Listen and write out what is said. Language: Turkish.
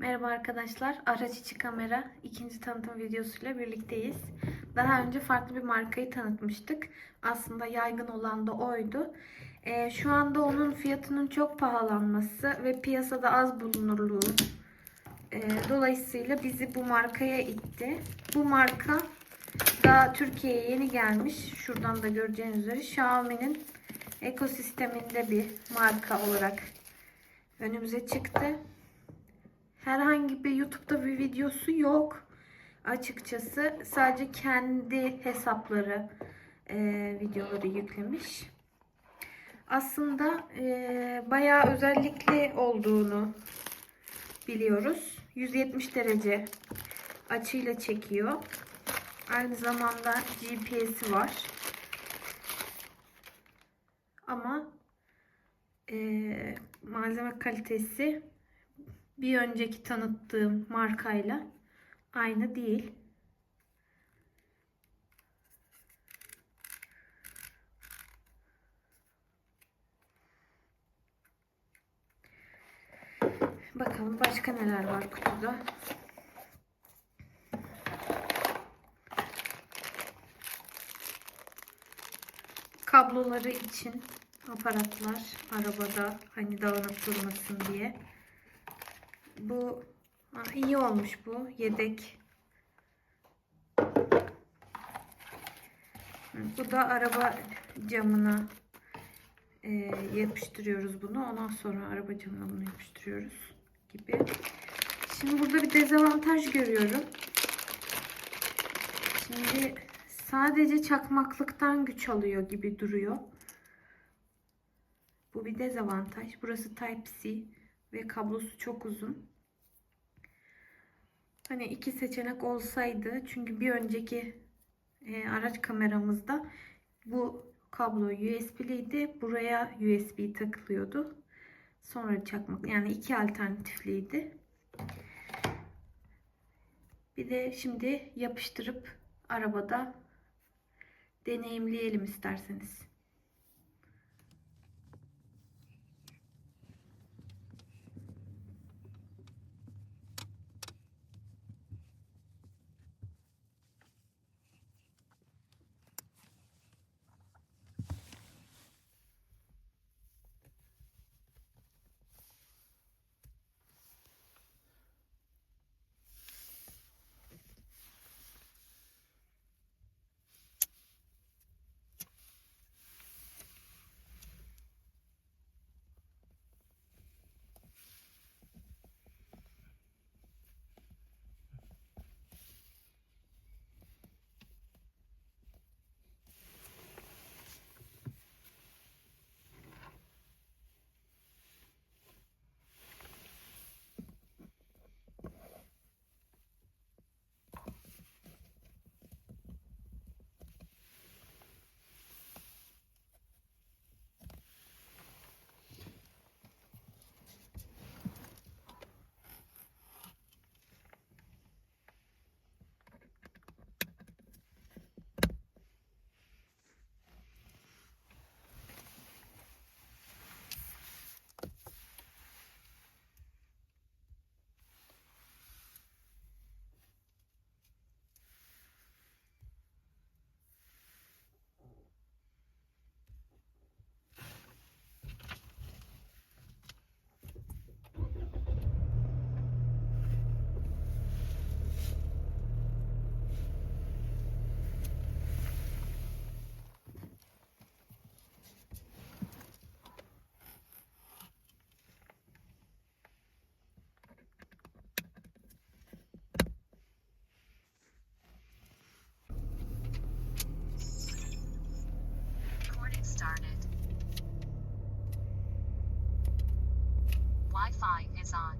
Merhaba arkadaşlar. Araç içi kamera ikinci tanıtım videosuyla birlikteyiz. Daha önce farklı bir markayı tanıtmıştık. Aslında yaygın olan da oydu. Ee, şu anda onun fiyatının çok pahalanması ve piyasada az bulunurluğu e, dolayısıyla bizi bu markaya itti. Bu marka daha Türkiye'ye yeni gelmiş. Şuradan da göreceğiniz üzere Xiaomi'nin ekosisteminde bir marka olarak önümüze çıktı. Herhangi bir YouTube'da bir videosu yok açıkçası. Sadece kendi hesapları e, videoları yüklemiş. Aslında e, bayağı özellikli olduğunu biliyoruz. 170 derece açıyla çekiyor. Aynı zamanda GPS'i var. Ama e, malzeme kalitesi bir önceki tanıttığım markayla aynı değil. Bakalım başka neler var kutuda. Kabloları için aparatlar arabada hani dağınık durmasın diye. Bu ha, iyi olmuş bu yedek. Bu da araba camına e, yapıştırıyoruz bunu. Ondan sonra araba camına bunu yapıştırıyoruz gibi. Şimdi burada bir dezavantaj görüyorum. Şimdi sadece çakmaklıktan güç alıyor gibi duruyor. Bu bir dezavantaj. Burası Type-C ve kablosu çok uzun. Hani iki seçenek olsaydı çünkü bir önceki e, araç kameramızda bu kablo USB'liydi. Buraya USB takılıyordu. Sonra çakmak yani iki alternatifliydi. Bir de şimdi yapıştırıp arabada deneyimleyelim isterseniz. Started. Wi-Fi is on.